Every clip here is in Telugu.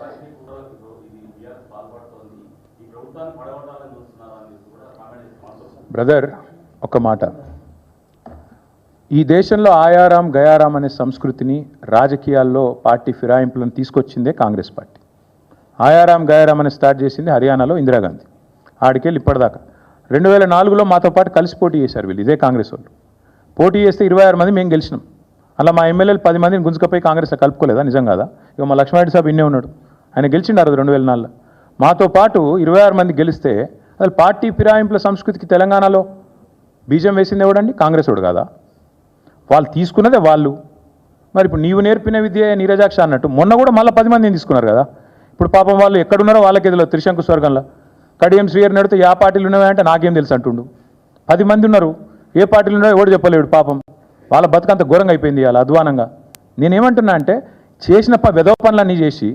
పార్టీ కుట్రలకు ఇది బీఆర్ఎస్ పాల్పడుతోంది ఈ ప్రభుత్వాన్ని పడగొట్టాలని చూస్తున్నారా అని కూడా కామెంట్ బ్రదర్ ఒక మాట. ఈ దేశంలో ఆయారాం గయారాం అనే సంస్కృతిని రాజకీయాల్లో పార్టీ ఫిరాయింపులను తీసుకొచ్చిందే కాంగ్రెస్ పార్టీ. ఆయారాం గయారాం అని స్టార్ట్ చేసింది హర్యానాలో ఇందిరాగాంధీ. ఆడికెళ్ళి ఇప్పటిదాకా. రెండు వేల నాలుగులో మాతో పాటు కలిసి పోటీ చేశారు వీళ్ళు ఇదే కాంగ్రెస్ వాళ్ళు. పోటీ చేస్తే ఇరవై ఆరు మంది మేము గెలిచినాం. అలా మా ఎమ్మెల్యేలు పది మందిని గుంజుకపోయి కాంగ్రెస్లో కలుపుకోలేదా? నిజం కాదా? ఇక మా లక్ష్మారెడ్డి సాబ్ ఇన్నే ఉన్నాడు. ఆయన గెలిచిండారు రెండు వేల నాలుగులో. మాతో పాటు ఇరవై ఆరు మంది గెలిస్తే అసలు పార్టీ ఫిరాయింపుల సంస్కృతికి తెలంగాణలో బీజం వేసింది ఎవడండి? కాంగ్రెస్ వాడు కాదా? వాళ్ళు తీసుకున్నదే వాళ్ళు. మరి ఇప్పుడు నీవు నేర్పిన విద్య నీరజాక్ష అన్నట్టు మొన్న కూడా మళ్ళీ పది మందిని తీసుకున్నారు కదా. ఇప్పుడు పాపం వాళ్ళు ఎక్కడున్నారో వాళ్ళకి ఎదులో త్రిశంకు స్వర్గంలో. కడియం శ్రీయర్ నడితే యా పార్టీలు ఉన్నాయంటే అంటే నాకేం తెలుసు అంటుండు. పది మంది ఉన్నారు. ఏ పార్టీలు ఉన్నాయో ఎవడు చెప్పలేడు పాపం. వాళ్ళ బతుకంత ఘోరంగా అయిపోయింది వాళ్ళ అధ్వానంగా. నేనేమంటున్నా అంటే చేసిన ప వెధవ పనులన్నీ చేసి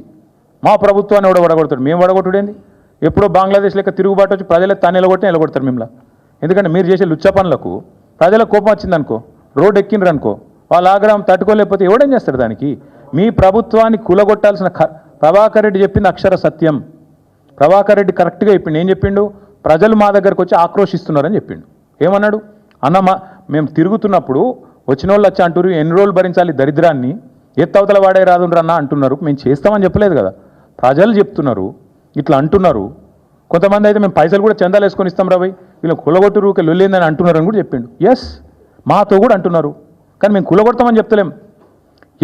మా ప్రభుత్వాన్ని ఎవడ వడగొడతాడు. మేము వడగొట్టుడేంది ఎప్పుడో బంగ్లాదేశ్ లెక్క తిరుగుబాటు వచ్చి ప్రజలకు తాను నిలగొట్టి నిలగొడతారు మిమ్మల్ని. ఎందుకంటే మీరు చేసే లుచ్చ పనులకు ప్రజల కోపం వచ్చిందనుకో రోడ్ ఎక్కిండ్రు అనుకో వాళ్ళ ఆగ్రహం తట్టుకోలేకపోతే ఎవడేం చేస్తాడు దానికి? మీ ప్రభుత్వాన్ని కూలగొట్టాల్సిన ప్రభాకర్ రెడ్డి చెప్పింది అక్షర సత్యం. ప్రభాకర్ రెడ్డి కరెక్ట్గా చెప్పిండు. ఏం చెప్పిండు? ప్రజలు మా దగ్గరకు వచ్చి ఆక్రోషిస్తున్నారని చెప్పిండు. ఏమన్నాడు? అన్న మా మేము తిరుగుతున్నప్పుడు వచ్చిన వాళ్ళు వచ్చి అంటారు ఎన్ని రోజులు భరించాలి దరిద్రాన్ని? ఎత్తవతల వాడే రాదు అన్న అంటున్నారు. మేము చేస్తామని చెప్పలేదు కదా. ప్రజలు చెప్తున్నారు ఇట్లా అంటున్నారు. కొంతమంది అయితే మేము పైసలు కూడా చందాలు వేసుకొని ఇస్తాం రాబోయ్ వీళ్ళు కులగొట్టురుకి లొల్లిందని అంటున్నారు అని కూడా చెప్పిండు. ఎస్ మాతో కూడా అంటున్నారు. కానీ మేము కులగొడతామని చెప్తలేం.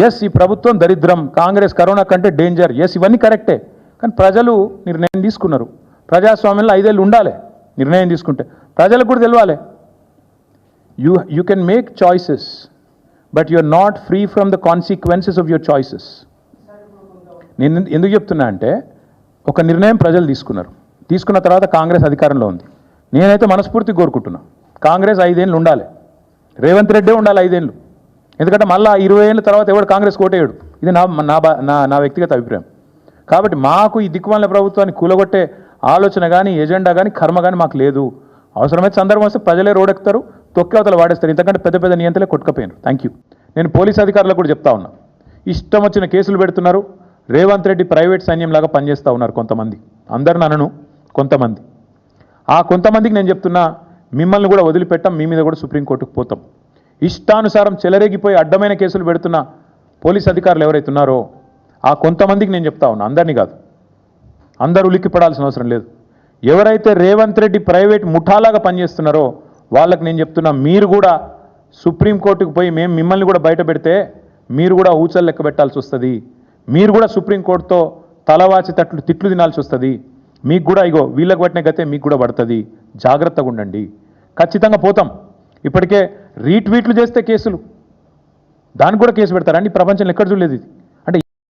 ఎస్ ఈ ప్రభుత్వం దరిద్రం కాంగ్రెస్ కరోనా కంటే డేంజర్ ఎస్ ఇవన్నీ కరెక్టే. కానీ ప్రజలు నిర్ణయం తీసుకున్నారు. ప్రజాస్వామ్యంలో ఐదేళ్ళు ఉండాలి నిర్ణయం తీసుకుంటే. ప్రజలకు కూడా తెలియాలి you you can make choices but you are not free from the consequences of your choices నేను ఎందుకు చెప్తున్నా అంటే ఒక నిర్ణయం ప్రజలు తీసుకున్నారు. తీసుకున్న తర్వాత కాంగ్రెస్ అధికారంలో ఉంది. నేనైతే మనస్ఫూర్తి కోరుకుంటున్నా. కాంగ్రెస్ ఐదేళ్ళు ఉండాలి. రేవంత్ రెడ్డే ఉండాలి ఐదేళ్ళు. ఎందుకంటే మళ్ళీ ఇరవై ఏళ్ళ తర్వాత ఎవడు కాంగ్రెస్ కోటేయడు? ఇది నా నా బా- నా నా వ్యక్తిగత అభిప్రాయం. కాబట్టి మాకు ఈ దిక్కుమాల ప్రభుత్వాన్ని కూలగొట్టే ఆలోచన కానీ ఎజెండా కానీ కర్మ కానీ మాకు లేదు. అవసరమైతే సందర్భం వస్తే ప్రజలే రోడెక్కుతారు తొక్కి వాడేస్తారు. ఇంతకంటే పెద్ద పెద్ద నియంతలే కొట్టుకపోయినారు. థ్యాంక్ యూ నేను పోలీస్ అధికారులకు కూడా చెప్తా ఉన్నా. ఇష్టం వచ్చిన కేసులు పెడుతున్నారు. రేవంత్ రెడ్డి ప్రైవేట్ సైన్యంలాగా పనిచేస్తూ ఉన్నారు కొంతమంది. అందరిని అనను కొంతమంది. ఆ కొంతమందికి నేను చెప్తున్నా మిమ్మల్ని కూడా వదిలిపెట్టాం మీ మీద కూడా సుప్రీంకోర్టుకు పోతాం. ఇష్టానుసారం చెలరేగిపోయి అడ్డమైన కేసులు పెడుతున్న పోలీస్ అధికారులు ఎవరైతే ఉన్నారో ఆ కొంతమందికి నేను చెప్తా ఉన్నా. అందరినీ కాదు. అందరూ ఉలిక్కిపడాల్సిన అవసరం లేదు. ఎవరైతే రేవంత్ రెడ్డి ప్రైవేట్ ముఠాలాగా పనిచేస్తున్నారో వాళ్ళకి నేను చెప్తున్నా మీరు కూడా సుప్రీంకోర్టుకు పోయి మేము మిమ్మల్ని కూడా బయట పెడితే మీరు కూడా ఊచలు లెక్క పెట్టాల్సి వస్తుంది. మీరు కూడా సుప్రీంకోర్టుతో తలవాచి తట్లు తిట్లు తినాల్సి వస్తుంది. మీకు కూడా ఇగో వీళ్ళకి పట్టిన గతే మీకు కూడా పడుతుంది. జాగ్రత్తగా ఉండండి. ఖచ్చితంగా పోతాం. ఇప్పటికే రీట్వీట్లు చేస్తే కేసులు. దానికి కూడా కేసు పెడతారండి ప్రపంచంలో ఎక్కడ చూడలేదు ఇది.